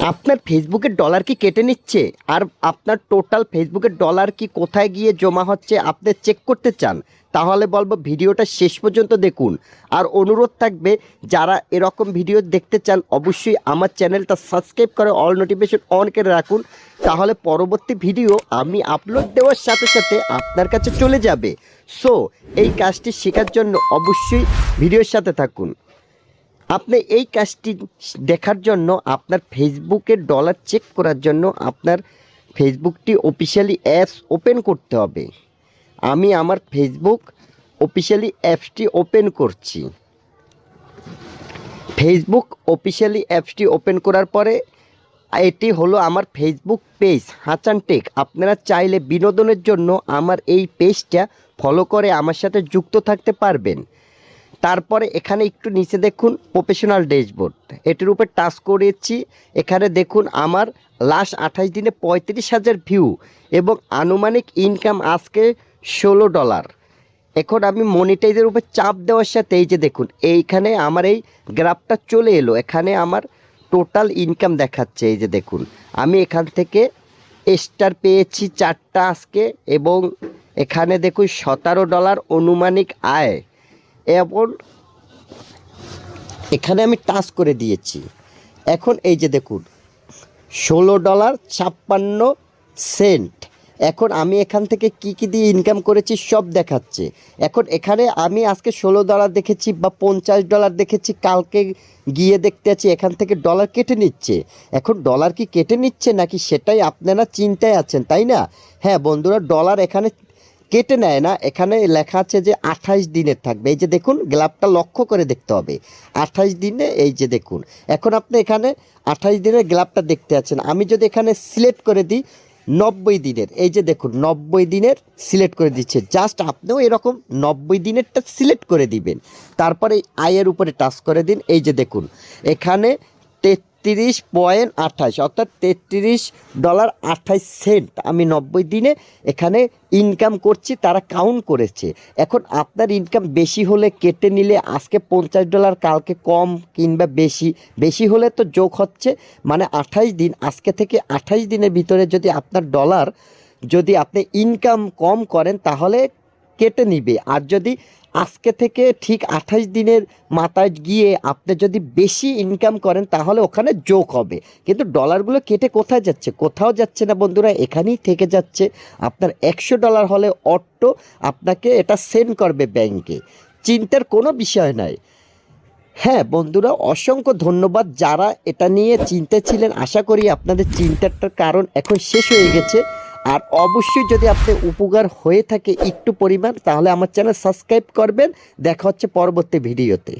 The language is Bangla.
আপনার ফেসবুকের ডলার কি কেটে নিচ্ছে? আর আপনার টোটাল ফেসবুকের ডলার কি কোথায় গিয়ে জমা হচ্ছে? আপনি চেক করতে চান। তাহলে বলব ভিডিওটা শেষ পর্যন্ত দেখুন। আর অনুরোধ থাকবে, যারা এরকম ভিডিও দেখতে চান, অবশ্যই আমার চ্যানেলটা সাবস্ক্রাইব করে অল নোটিফিকেশন অন করে রাখুন। তাহলে পরবর্তী ভিডিও আমি আপলোড দেওয়ার সাথে সাথে আপনার কাছে চলে যাবে। সো এই কাজটি শেখার জন্য অবশ্যই ভিডিওর সাথে থাকুন। আপনি এই কাজটি দেখার জন্য আপনার ফেসবুকের ডলার চেক করার জন্য আপনার ফেসবুকটি অফিসিয়ালি অ্যাপস ওপেন করতে হবে। আমি আমার ফেসবুক অফিসিয়ালি অ্যাপসটি ওপেন করছি। ফেসবুক অফিসিয়ালি অ্যাপসটি ওপেন করার পরে এটি হলো আমার ফেসবুক পেজ হাচান টেক আপনারা চাইলে বিনোদনের জন্য আমার এই পেজটা ফলো করে আমার সাথে যুক্ত থাকতে পারবেন। তারপরে এখানে একটু নিচে দেখুন প্রফেশনাল ড্যাশবোর্ড এটির উপর টাচ করেছি। এখানে দেখুন আমার লাস্ট আঠাশ দিনে পঁয়ত্রিশ হাজার ভিউ এবং আনুমানিক ইনকাম আজকে ষোলো ডলার এখন আমি মনিটাইজের উপর চাপ দেওয়ার সাথে এই যে দেখুন, এইখানে আমার এই গ্রাফটা চলে এলো। এখানে আমার টোটাল ইনকাম দেখাচ্ছে। এই যে দেখুন, আমি এখান থেকে স্টার পেয়েছি চারটা আজকে এবং এখানে দেখুন সতেরো ডলার অনুমানিক আয়। এবং এখানে আমি টাচ করে দিয়েছি। এখন এই যে দেখুন, ষোলো ডলার ছাপ্পান্ন সেন্ট। এখন আমি এখান থেকে কি কি দিয়ে ইনকাম করেছি সব দেখাচ্ছে। এখন এখানে আমি আজকে ষোলো ডলার দেখেছি বা পঞ্চাশ ডলার দেখেছি, কালকে গিয়ে দেখতে আছি, এখান থেকে ডলার কেটে নিচ্ছে। এখন ডলার কি কেটে নিচ্ছে নাকি সেটাই আপনারা চিন্তায় আছেন, তাই না? হ্যাঁ বন্ধুরা, ডলার এখানে কেটে নেয় না। এখানে লেখা আছে যে আঠাইশ দিনের থাকবে। এই যে দেখুন গ্লাভটা লক্ষ্য করে দেখতে হবে। আঠাইশ দিনে, এই যে দেখুন। এখন আপনি এখানে আঠাইশ দিনের গ্লাভটা দেখতে আছেন। আমি যদি এখানে সিলেক্ট করে দিই, নব্বই দিনের। এই যে দেখুন, নব্বই দিনের সিলেক্ট করে দিচ্ছে। জাস্ট আপনিও এরকম নব্বই দিনেরটা সিলেক্ট করে দিবেন। তারপরে আয়ের উপরে টাচ করে দিন। এই যে দেখুন, এখানে তেত্রিশ পয়েন্ট আঠাশ, অর্থাৎ তেত্রিশ ডলার আঠাশ সেন্ট আমি নব্বই দিনে এখানে ইনকাম করছি, তারা কাউন্ট করেছে। এখন আপনার ইনকাম বেশি হলে কেটে নিলে আজকে পঞ্চাশ ডলার, কালকে কম কিংবা বেশি বেশি হলে তো যোগ হচ্ছে। মানে আঠাইশ দিন, আজকে থেকে আঠাইশ দিনের ভিতরে যদি আপনার ডলার যদি আপনি ইনকাম কম করেন, তাহলে কেটে নিবে। আর যদি আজকে থেকে ঠিক আঠাশ দিনের মাথায় গিয়ে আপনি যদি বেশি ইনকাম করেন, তাহলে ওখানে যোগ হবে। কিন্তু ডলারগুলো কেটে কোথায় যাচ্ছে? কোথাও যাচ্ছে না বন্ধুরা, এখানেই থেকে যাচ্ছে। আপনার একশো ডলার হলে অটো আপনাকে এটা সেন্ড করবে ব্যাংকে চিন্তার কোনো বিষয় নাই। হ্যাঁ বন্ধুরা, অসংখ্য ধন্যবাদ। যারা এটা নিয়ে চিন্তা ছিলেন, আশা করি আপনাদের চিন্তাটার কারণ এখন শেষ হয়ে গেছে। আর অবশ্যই যদি আপনি উপকার হয়ে থাকে একটু পরিমাণ, তাহলে আমার চ্যানেল সাবস্ক্রাইব করবেন। দেখা হচ্ছে পরবর্তী ভিডিওতে।